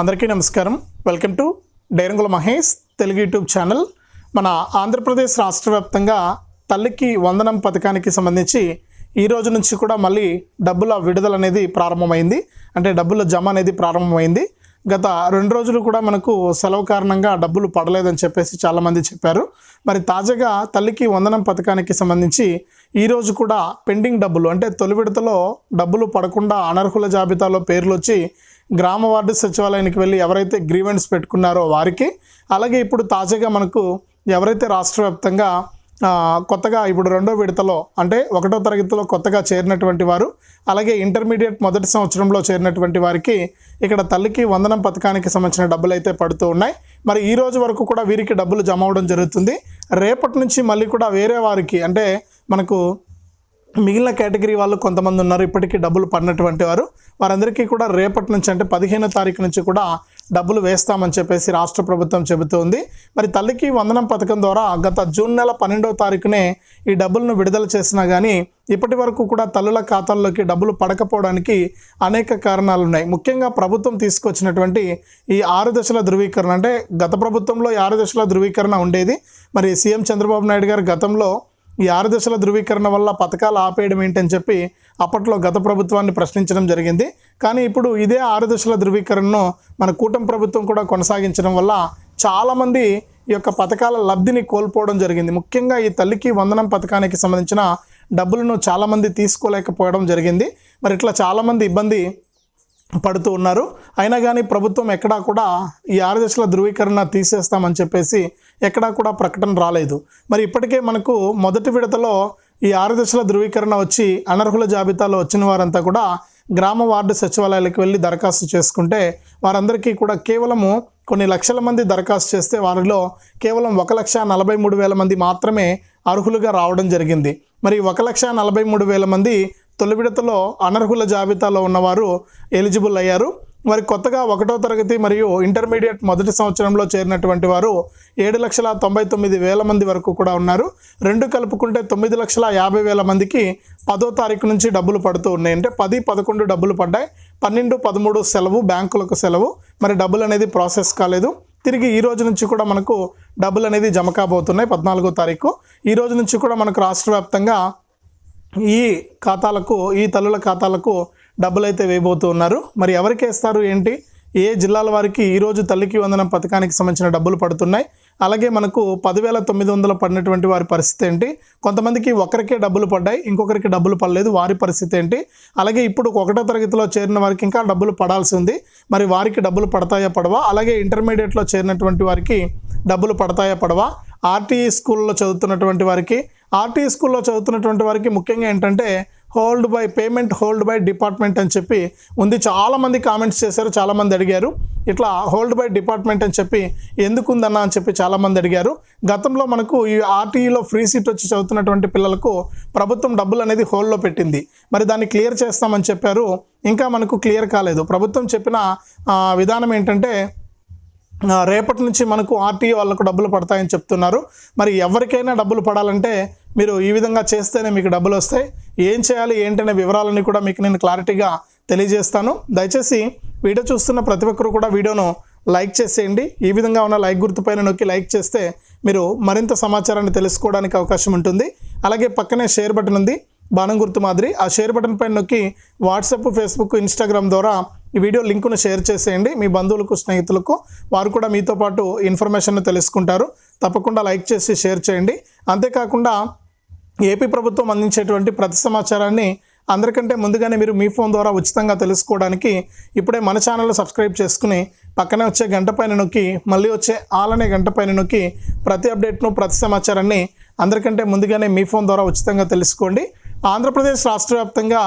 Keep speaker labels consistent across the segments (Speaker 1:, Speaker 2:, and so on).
Speaker 1: అందరికీ నమస్కారం. Welcome to Dairangula Mahesh Telugu YouTube channel. మన ఆంధ్రప్రదేశ్ రాష్ట్ర వ్యాప్తంగా తల్లికి వందనం పథకానికి సంబంధించి ఈ రోజు నుంచి కూడా మళ్ళీ డబ్బుల విడుదల అనేది ప్రారంభమైంది. అంటే డబ్బుల జమ అనేది ప్రారంభమైంది. గత రెండు రోజులు కూడా మనకు సెలవు కారణంగా డబ్బులు పడలేదని చెప్పేసి చాలామంది చెప్పారు. మరి తాజాగా తల్లికి వందనం పథకానికి సంబంధించి ఈరోజు కూడా పెండింగ్ డబ్బులు అంటే తొలి విడతలో డబ్బులు పడకుండా అనర్హుల జాబితాలో పేర్లు వచ్చి గ్రామ వార్డు సచివాలయానికి వెళ్ళి ఎవరైతే గ్రీవెంట్స్ పెట్టుకున్నారో వారికి అలాగే ఇప్పుడు తాజాగా మనకు ఎవరైతే రాష్ట్ర వ్యాప్తంగా కొత్తగా ఇప్పుడు రెండో విడతలో అంటే ఒకటో తరగతిలో కొత్తగా చేరినటువంటి వారు అలాగే ఇంటర్మీడియట్ మొదటి సంవత్సరంలో చేరినటువంటి వారికి ఇక్కడ తల్లికి వందనం పథకానికి సంబంధించిన డబ్బులు అయితే పడుతూ ఉన్నాయి. మరి ఈ రోజు వరకు కూడా వీరికి డబ్బులు జమ అవడం జరుగుతుంది. రేపటి నుంచి మళ్ళీ కూడా వేరే వారికి అంటే మనకు మిగిలిన కేటగిరీ వాళ్ళు కొంతమంది ఉన్నారు. ఇప్పటికీ డబ్బులు పడినటువంటి వారు. వారందరికీ కూడా రేపటి నుంచి అంటే పదిహేనో తారీఖు నుంచి కూడా డబ్బులు వేస్తామని చెప్పేసి రాష్ట్ర ప్రభుత్వం చెబుతోంది. మరి తల్లికి వందనం పథకం ద్వారా గత జూన్ నెల పన్నెండవ తారీఖునే ఈ డబ్బులను విడుదల చేసినా కానీ ఇప్పటి వరకు కూడా తల్లుల ఖాతాల్లోకి డబ్బులు పడకపోవడానికి అనేక కారణాలు ఉన్నాయి. ముఖ్యంగా ప్రభుత్వం తీసుకొచ్చినటువంటి ఈ ఆరు దశల ధృవీకరణ అంటే గత ప్రభుత్వంలో ఈ ఆరు దశల ధృవీకరణ ఉండేది. మరి సీఎం చంద్రబాబు నాయుడు గారు గతంలో ఈ ఆరు దశల ధృవీకరణ వల్ల పథకాలు ఆపేయడం ఏంటని చెప్పి అప్పట్లో గత ప్రభుత్వాన్ని ప్రశ్నించడం జరిగింది. కానీ ఇప్పుడు ఇదే ఆరు దశల ధృవీకరణను మన కూటమి ప్రభుత్వం కూడా కొనసాగించడం వల్ల చాలామంది ఈ యొక్క పథకాల లబ్ధిని కోల్పోవడం జరిగింది. ముఖ్యంగా ఈ తల్లికి వందనం పథకానికి సంబంధించిన డబ్బులను చాలామంది తీసుకోలేకపోవడం జరిగింది. మరి ఇట్లా చాలామంది ఇబ్బంది పడుతూ ఉన్నారు. అయినా కానీ ప్రభుత్వం ఎక్కడా కూడా ఈ ఆరు దశల ధృవీకరణ తీసేస్తామని చెప్పేసి ఎక్కడా కూడా ప్రకటన రాలేదు. మరి ఇప్పటికే మనకు మొదటి విడతలో ఈ ఆరు దశల ధృవీకరణ వచ్చి అనర్హుల జాబితాలో వచ్చిన వారంతా కూడా గ్రామ వార్డు సచివాలయాలకు వెళ్ళి దరఖాస్తు చేసుకుంటే వారందరికీ కూడా కేవలము కొన్ని లక్షల మంది దరఖాస్తు చేస్తే వారిలో కేవలం ఒక లక్ష నలభై మూడు వేల మంది మాత్రమే అర్హులుగా రావడం జరిగింది. మరి ఒక లక్ష నలభై మూడు వేల మంది తొలి విడతలో అనర్హుల జాబితాలో ఉన్నవారు ఎలిజిబుల్ అయ్యారు. మరి కొత్తగా ఒకటో తరగతి మరియు ఇంటర్మీడియట్ మొదటి సంవత్సరంలో చేరినటువంటి వారు ఏడు లక్షల తొంభై తొమ్మిది వేల మంది వరకు కూడా ఉన్నారు. రెండు కలుపుకుంటే తొమ్మిది లక్షల యాభై వేల మందికి పదో తారీఖు నుంచి డబ్బులు పడుతూ ఉన్నాయి. అంటే పది పదకొండు డబ్బులు పడ్డాయి. పన్నెండు పదమూడు సెలవు బ్యాంకులకు సెలవు. మరి డబ్బులు అనేది ప్రాసెస్ కాలేదు. తిరిగి ఈ రోజు నుంచి కూడా మనకు డబ్బులు అనేది జమ కాబోతున్నాయి పద్నాలుగో తారీఖు. ఈ రోజు నుంచి కూడా మనకు రాష్ట్ర వ్యాప్తంగా ఈ ఖాతాలకు ఈ తల్లుల ఖాతాలకు డబ్బులు అయితే వేయబోతూ ఉన్నారు. మరి ఎవరికి వేస్తారు ఏంటి? ఏ జిల్లాల వారికి ఈరోజు తల్లికి వందనం పథకానికి సంబంధించిన డబ్బులు పడుతున్నాయి? అలాగే మనకు పదివేల తొమ్మిది వందలు పడినటువంటి వారి పరిస్థితి ఏంటి? కొంతమందికి ఒకరికే డబ్బులు పడ్డాయి ఇంకొకరికి డబ్బులు పడలేదు. వారి పరిస్థితి ఏంటి? అలాగే ఇప్పుడు ఒకటో తరగతిలో చేరిన వారికి ఇంకా డబ్బులు పడాల్సి ఉంది. మరి వారికి డబ్బులు పడతాయా పడవా? అలాగే ఇంటర్మీడియట్లో చేరినటువంటి వారికి డబ్బులు పడతాయా పడవా? ఆర్టీఈ స్కూల్లో చదువుతున్నటువంటి వారికి ఆర్టీ స్కూల్లో చదువుతున్నటువంటి వారికి ముఖ్యంగా ఏంటంటే hold by payment hold by department అని చెప్పి ఉంది. చాలామంది కామెంట్స్ చేశారు చాలామంది అడిగారు. ఇట్లా హోల్డ్ బై డిపార్ట్మెంట్ అని చెప్పి ఎందుకు ఉందన్న అని చెప్పి చాలామంది అడిగారు. గతంలో మనకు ఈ ఆర్టీఈలో ఫ్రీ సీట్ వచ్చి చదువుతున్నటువంటి పిల్లలకు ప్రభుత్వం డబ్బులు అనేది హోల్డ్లో పెట్టింది. మరి దాన్ని క్లియర్ చేస్తామని చెప్పారు. ఇంకా మనకు క్లియర్ కాలేదు. ప్రభుత్వం చెప్పిన విధానం ఏంటంటే రేపటి నుంచి మనకు ఆర్టీఓ వాళ్ళకు డబ్బులు పడతాయని చెప్తున్నారు. మరి ఎవరికైనా డబ్బులు పడాలంటే మీరు ఈ విధంగా చేస్తేనే మీకు డబ్బులు వస్తాయి. ఏం చేయాలి ఏంటనే వివరాలని కూడా మీకు నేను క్లారిటీగా తెలియజేస్తాను. దయచేసి వీడియో చూస్తున్న ప్రతి ఒక్కరు కూడా వీడియోను లైక్ చేసేయండి. ఈ విధంగా ఉన్న లైక్ గుర్తుపైన నొక్కి లైక్ చేస్తే మీరు మరింత సమాచారాన్ని తెలుసుకోవడానికి అవకాశం ఉంటుంది. అలాగే పక్కనే షేర్ బటన్ ఉంది బాణం గుర్తు మాదిరి. ఆ షేర్ బటన్ పైన నొక్కి వాట్సాప్ ఫేస్బుక్ ఇన్స్టాగ్రామ్ ద్వారా ఈ వీడియో లింకును షేర్ చేసేయండి. మీ బంధువులకు స్నేహితులకు వారు కూడా మీతో పాటు ఇన్ఫర్మేషన్ తెలుసుకుంటారు. తప్పకుండా లైక్ చేసి షేర్ చేయండి. అంతేకాకుండా ఏపీ ప్రభుత్వం అందించేటువంటి ప్రతి సమాచారాన్ని అందరికంటే ముందుగానే మీరు మీ ఫోన్ ద్వారా ఉచితంగా తెలుసుకోవడానికి ఇప్పుడే మన ఛానల్ సబ్స్క్రైబ్ చేసుకుని పక్కనే వచ్చే గంట పైన నొక్కి మళ్ళీ వచ్చే ఆల్ అనే గంట పైన నొక్కి ప్రతి అప్డేట్ను ప్రతి సమాచారాన్ని అందరికంటే ముందుగానే మీ ఫోన్ ద్వారా ఉచితంగా తెలుసుకోండి. ఆంధ్రప్రదేశ్ రాష్ట్ర వ్యాప్తంగా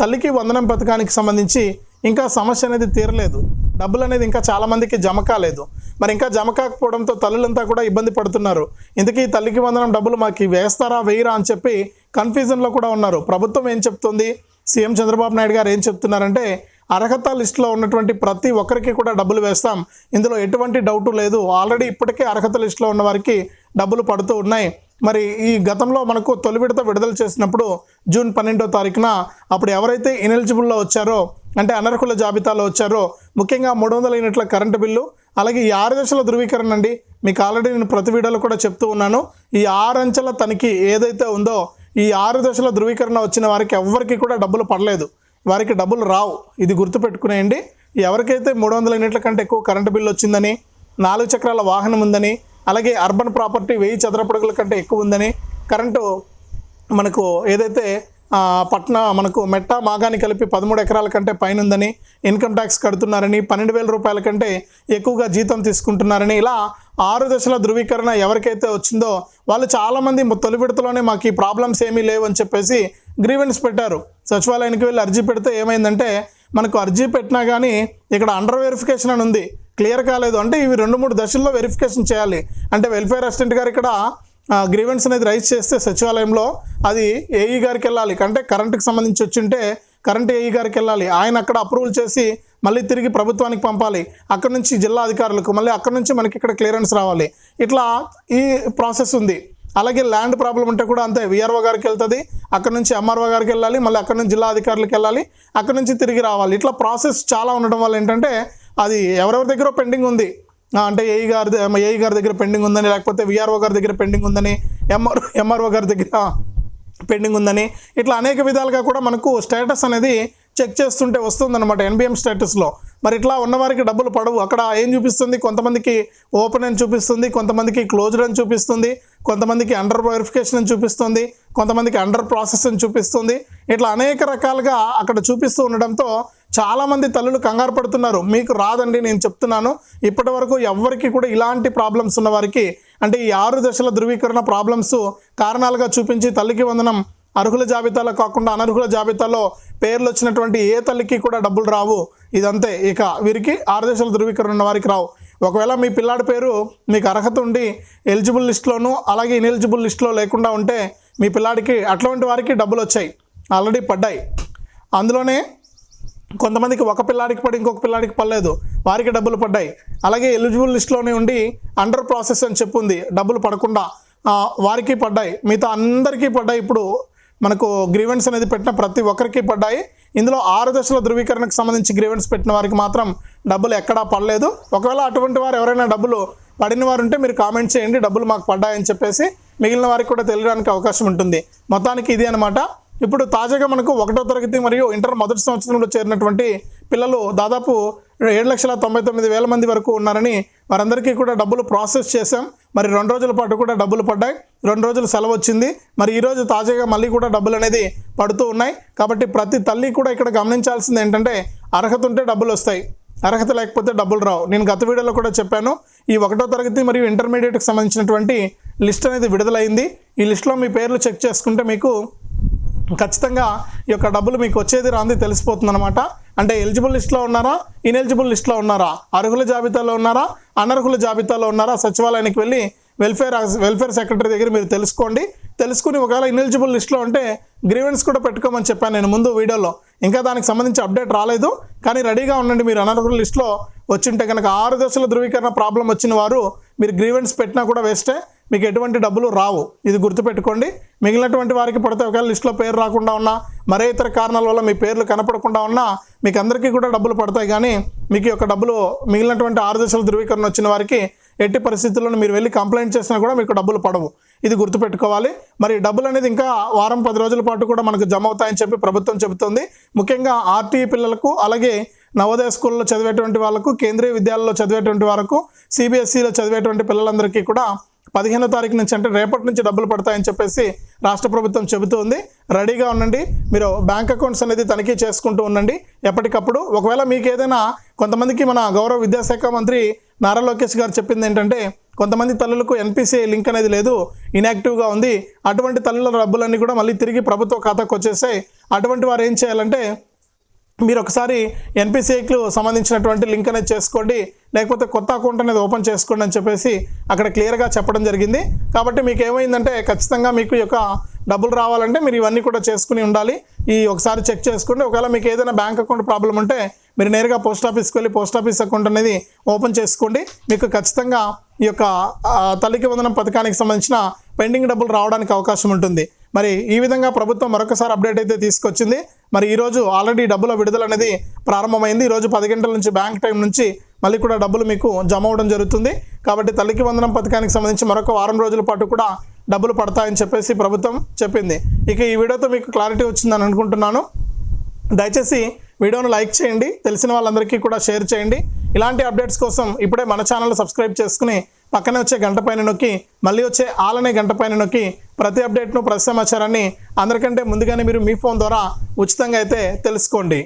Speaker 1: తల్లికి వందనం పథకానికి సంబంధించి ఇంకా సమస్య అనేది తీరలేదు. డబ్బులు అనేది ఇంకా చాలామందికి జమ కాలేదు. మరి ఇంకా జమ కాకపోవడంతో తల్లులంతా కూడా ఇబ్బంది పడుతున్నారు. ఇందుకే ఈ తల్లికి వందనం డబ్బులు మాకు వేస్తారా వేయరా అని చెప్పి కన్ఫ్యూజన్లో కూడా ఉన్నారు. ప్రభుత్వం ఏం చెప్తుంది? సీఎం చంద్రబాబు నాయుడు గారు ఏం చెప్తున్నారంటే అర్హత లిస్టులో ఉన్నటువంటి ప్రతి ఒక్కరికి కూడా డబ్బులు వేస్తాం. ఇందులో ఎటువంటి డౌటు లేదు. ఆల్రెడీ ఇప్పటికే అర్హత లిస్టులో ఉన్న వారికి డబ్బులు పడుతూ ఉన్నాయి. మరి ఈ గతంలో మనకు తొలి విడత విడుదల చేసినప్పుడు జూన్ పన్నెండో తారీఖున అప్పుడు ఎవరైతే ఇనెలిజిబుల్లో వచ్చారో అంటే అనర్హుల జాబితాలో వచ్చారో ముఖ్యంగా మూడు వందల యూనిట్ల కరెంటు బిల్లు అలాగే ఈ ఆరు దశల ధృవీకరణ అండి. మీకు ఆల్రెడీ నేను ప్రతి వీడియోలో కూడా చెప్తూ ఉన్నాను. ఈ ఆరు అంచెల తనిఖీ ఏదైతే ఉందో ఈ ఆరు దశల ధృవీకరణ వచ్చిన వారికి ఎవ్వరికి కూడా డబ్బులు పడలేదు. వారికి డబ్బులు రావు. ఇది గుర్తుపెట్టుకునేయండి. ఎవరికైతే మూడు వందల యూనిట్ల కంటే ఎక్కువ కరెంటు బిల్లు వచ్చిందని నాలుగు చక్రాల వాహనం ఉందని అలాగే అర్బన్ ప్రాపర్టీ వెయ్యి చదరపడుగుల కంటే ఎక్కువ ఉందని కరెంటు మనకు ఏదైతే పట్న మనకు మెట్ట మాగాని కలిపి పదమూడు ఎకరాల కంటే పైన ఉందని ఇన్కమ్ ట్యాక్స్ కడుతున్నారని పన్నెండు వేల రూపాయల కంటే ఎక్కువగా జీతం తీసుకుంటున్నారని ఇలా ఆరు దశల ధృవీకరణ ఎవరికైతే వచ్చిందో వాళ్ళు చాలామంది తొలి విడతలోనే మాకు ఈ ప్రాబ్లమ్స్ ఏమీ లేవు అని చెప్పేసి గ్రీవెన్స్ పెట్టారు. సచివాలయానికి వెళ్ళి అర్జీ పెడితే ఏమైందంటే మనకు అర్జీ పెట్టినా కానీ ఇక్కడ అండర్ వెరిఫికేషన్ అని ఉంది. క్లియర్ కాలేదు. అంటే ఇవి రెండు మూడు దశల్లో వెరిఫికేషన్ చేయాలి. అంటే వెల్ఫేర్ అసిస్టెంట్ గారు ఇక్కడ గ్రీవెన్స్ అనేది రైజ్ చేస్తే సచివాలయంలో అది ఏఈ గారికి వెళ్ళాలి. అంటే కరెంటుకి సంబంధించి వచ్చింటే కరెంట్ ఏఈ గారికి వెళ్ళాలి. ఆయన అక్కడ అప్రూవల్ చేసి మళ్ళీ తిరిగి ప్రభుత్వానికి పంపాలి. అక్కడ నుంచి జిల్లా అధికారులకు మళ్ళీ అక్కడ నుంచి మనకి ఇక్కడ క్లియరెన్స్ రావాలి. ఇట్లా ఈ ప్రాసెస్ ఉంది. అలాగే ల్యాండ్ ప్రాబ్లం ఉంటే కూడా అంతే. విఆర్ఓ గారికి వెళ్తుంది అక్కడ నుంచి ఎంఆర్ఓ గారికి వెళ్ళాలి మళ్ళీ అక్కడ నుంచి జిల్లా అధికారులకు వెళ్ళాలి అక్కడ నుంచి తిరిగి రావాలి. ఇట్లా ప్రాసెస్ చాలా ఉండడం వల్ల ఏంటంటే అది ఎవరెవరి దగ్గర పెండింగ్ ఉంది. అంటే ఏఈ గారి ద- ఏఈ గారి దగ్గర పెండింగ్ ఉందని లేకపోతే విఆర్ఓ గారి దగ్గర పెండింగ్ ఉందని ఎంఆర్ ఎంఆర్ఓ గారి దగ్గర పెండింగ్ ఉందని ఇట్లా అనేక విధాలుగా కూడా మనకు స్టేటస్ అనేది చెక్ చేస్తుంటే వస్తుందన్నమాట ఎన్బిఎం స్టేటస్లో మరి ఇట్లా ఉన్నవారికి డబ్బులు పడవు. అక్కడ ఏం చూపిస్తుంది? కొంతమందికి ఓపెన్ అని చూపిస్తుంది కొంతమందికి క్లోజ్డ్ అని చూపిస్తుంది కొంతమందికి అండర్ వెరిఫికేషన్ అని చూపిస్తుంది కొంతమందికి అండర్ ప్రాసెస్ అని చూపిస్తుంది. ఇట్లా అనేక రకాలుగా అక్కడ చూపిస్తూ ఉండడంతో చాలామంది తల్లులు కంగారు పడుతున్నారు. మీకు రాదండి నేను చెప్తున్నాను. ఇప్పటి వరకు ఎవరికి కూడా ఇలాంటి ప్రాబ్లమ్స్ ఉన్న వారికి అంటే ఈ ఆరు దశల ధృవీకరణ ప్రాబ్లమ్స్ కారణాలుగా చూపించి తల్లికి వందనం అర్హుల జాబితాలో కాకుండా అనర్హుల జాబితాలో పేర్లు వచ్చినటువంటి ఏ తల్లికి కూడా డబ్బులు రావు. ఇదంతే. ఇక వీరికి ఆరు దశల ధృవీకరణ ఉన్న వారికి రావు. ఒకవేళ మీ పిల్లాడి పేరు మీకు అర్హత ఉండి ఎలిజిబుల్ లిస్ట్లోనూ అలాగే ఇన్ఎలిజిబుల్ లిస్ట్లో లేకుండా ఉంటే మీ పిల్లాడికి అటువంటి వారికి డబ్బులు వచ్చాయి. ఆల్రెడీ పడ్డాయి. అందులోనే కొంతమందికి ఒక పిల్లాడికి పడి ఇంకొక పిల్లాడికి పడలేదు. వారికి డబ్బులు పడ్డాయి. అలాగే ఎలిజిబుల్ లిస్ట్లోనే ఉండి అండర్ ప్రాసెస్ అని చెప్పుంది. డబ్బులు పడకుండా వారికి పడ్డాయి. మిగతా అందరికీ పడ్డాయి. ఇప్పుడు మనకు గ్రీవెన్స్ అనేది పెట్టిన ప్రతి ఒక్కరికి పడ్డాయి. ఇందులో ఆరు దశల ధృవీకరణకు సంబంధించి గ్రీవెన్స్ పెట్టిన వారికి మాత్రం డబ్బులు ఎక్కడా పడలేదు. ఒకవేళ అటువంటి వారు ఎవరైనా డబ్బులు పడిన వారు ఉంటే మీరు కామెంట్ చేయండి. డబ్బులు మాకు పడ్డాయని చెప్పేసి మిగిలిన వారికి కూడా తెలియడానికి అవకాశం ఉంటుంది. మొత్తానికి ఇది అనమాట ఇప్పుడు తాజాగా మనకు ఒకటో తరగతి మరియు ఇంటర్ మొదటి సంవత్సరంలో చేరినటువంటి పిల్లలు దాదాపు ఏడు లక్షల తొంభై తొమ్మిది వేల మంది వరకు ఉన్నారని వారందరికీ కూడా డబ్బులు ప్రాసెస్ చేశాం. మరి రెండు రోజుల పాటు కూడా డబ్బులు పడ్డాయి. రెండు రోజులు సెలవు వచ్చింది. మరి ఈరోజు తాజాగా మళ్ళీ కూడా డబ్బులు అనేది పడుతూ ఉన్నాయి. కాబట్టి ప్రతి తల్లి కూడా ఇక్కడ గమనించాల్సింది ఏంటంటే అర్హత ఉంటే డబ్బులు వస్తాయి. అర్హత లేకపోతే డబ్బులు రావు. నేను గత వీడియోలో కూడా చెప్పాను. ఈ ఒకటో తరగతి మరియు ఇంటర్మీడియట్కి సంబంధించినటువంటి లిస్ట్ అనేది విడుదలైంది. ఈ లిస్ట్లో మీ పేర్లు చెక్ చేసుకుంటే మీకు ఖచ్చితంగా ఈ యొక్క డబ్బులు మీకు వచ్చేది రాంది తెలిసిపోతుంది అనమాట అంటే ఎలిజిబుల్ లిస్ట్లో ఉన్నారా? ఇన్ఎలిజిబుల్ లిస్ట్లో ఉన్నారా? అర్హుల జాబితాలో ఉన్నారా? అనర్హుల జాబితాలో ఉన్నారా? సచివాలయానికి వెళ్ళి వెల్ఫేర్ వెల్ఫేర్ సెక్రటరీ దగ్గర మీరు తెలుసుకోండి. తెలుసుకుని ఒకవేళ ఇన్ఎలిజిబుల్ లిస్ట్లో ఉంటే గ్రీవెన్స్ కూడా పెట్టుకోమని చెప్పాను నేను ముందు వీడియోలో. ఇంకా దానికి సంబంధించి అప్డేట్ రాలేదు. కానీ రెడీగా ఉండండి మీరు అనర్హుల లిస్ట్లో వచ్చింటే కనుక ఆరు దశల ధృవీకరణ ప్రాబ్లం వచ్చిన వారు మీరు గ్రీవెన్స్ పెట్టినా కూడా వేస్టే మీకు ఎటువంటి డబ్బులు రావు. ఇది గుర్తుపెట్టుకోండి. మిగిలినటువంటి వారికి పడితే ఒకవేళ లిస్టులో పేరు రాకుండా ఉన్నా మరే ఇతర కారణాల వల్ల మీ పేర్లు కనపడకుండా ఉన్నా మీకు అందరికీ కూడా డబ్బులు పడతాయి కానీ మీకు యొక్క డబ్బులు మిగిలినటువంటి ఆరు దశల ధృవీకరణ వచ్చిన వారికి ఎట్టి పరిస్థితుల్లో మీరు వెళ్ళి కంప్లైంట్ చేసినా కూడా మీకు డబ్బులు పడవు. ఇది గుర్తుపెట్టుకోవాలి. మరి డబ్బులు అనేది ఇంకా వారం పది రోజుల పాటు కూడా మనకు జమ అవుతాయని చెప్పి ప్రభుత్వం చెబుతుంది. ముఖ్యంగా ఆర్టీఈ పిల్లలకు అలాగే నవోదయ స్కూల్లో చదివేటువంటి వాళ్ళకు కేంద్రీయ విద్యాలయంలో చదివేటువంటి వాళ్ళకు సిబిఎస్ఈలో చదివేటువంటి పిల్లలందరికీ కూడా పదిహేనో తారీఖు నుంచి అంటే రేపటి నుంచి డబ్బులు పడతాయని చెప్పేసి రాష్ట్ర ప్రభుత్వం చెబుతోంది. రెడీగా ఉండండి. మీరు బ్యాంక్ అకౌంట్స్ అనేది తనిఖీ చేసుకుంటూ ఉండండి. ఎప్పటికప్పుడు ఒకవేళ మీకు ఏదైనా కొంతమందికి మన గౌరవ విద్యాశాఖ మంత్రి నారా లోకేష్ గారు చెప్పింది ఏంటంటే కొంతమంది తల్లులకు ఎన్పిసిఐ లింక్ అనేది లేదు ఇన్యాక్టివ్గా ఉంది. అటువంటి తల్లుల డబ్బులన్నీ కూడా మళ్ళీ తిరిగి ప్రభుత్వ ఖాతాకు వచ్చేసాయి. అటువంటి వారు ఏం చేయాలంటే మీరు ఒకసారి ఎన్పిసిఐకి సంబంధించినటువంటి లింక్ అనేది చేసుకోండి. లేకపోతే కొత్త అకౌంట్ అనేది ఓపెన్ చేసుకోండి అని చెప్పేసి అక్కడ క్లియర్గా చెప్పడం జరిగింది. కాబట్టి మీకు ఏమైందంటే ఖచ్చితంగా మీకు యొక్క డబ్బులు రావాలంటే మీరు ఇవన్నీ కూడా చేసుకుని ఉండాలి. ఈ ఒకసారి చెక్ చేసుకోండి. ఒకవేళ మీకు ఏదైనా బ్యాంక్ అకౌంట్ ప్రాబ్లం ఉంటే మీరు నేరుగా పోస్ట్ ఆఫీస్కి వెళ్ళి పోస్ట్ ఆఫీస్ అకౌంట్ అనేది ఓపెన్ చేసుకోండి. మీకు ఖచ్చితంగా ఈ యొక్క తల్లికి వందనం పథకానికి సంబంధించిన పెండింగ్ డబ్బులు రావడానికి అవకాశం ఉంటుంది. మరి ఈ విధంగా ప్రభుత్వం మరొకసారి అప్డేట్ అయితే తీసుకొచ్చింది. మరి ఈరోజు ఆల్రెడీ డబ్బుల విడుదల అనేది ప్రారంభమైంది. ఈరోజు పది గంటల నుంచి బ్యాంక్ టైం నుంచి మళ్ళీ కూడా డబ్బులు మీకు జమ అవ్వడం జరుగుతుంది. కాబట్టి తల్లికి వందనం పథకానికి సంబంధించి మరొక వారం రోజుల పాటు కూడా డబ్బులు పడతాయని చెప్పేసి ప్రభుత్వం చెప్పింది. ఇక ఈ వీడియోతో మీకు క్లారిటీ వచ్చిందని అనుకుంటున్నాను. దయచేసి వీడియోను లైక్ చేయండి తెలిసిన వాళ్ళందరికీ కూడా షేర్ చేయండి. ఇలాంటి అప్డేట్స్ కోసం ఇప్పుడే మన ఛానల్ సబ్స్క్రైబ్ చేసుకుని పక్కనే వచ్చే గంట పైన నొక్కి మళ్ళీ వచ్చే ఆలనే గంట పైన నొక్కి ప్రతి అప్డేట్ను ప్రతి సమాచారాన్ని అందరికంటే ముందుగానే మీరు మీ ఫోన్ ద్వారా ఉచితంగా అయితే తెలుసుకోండి.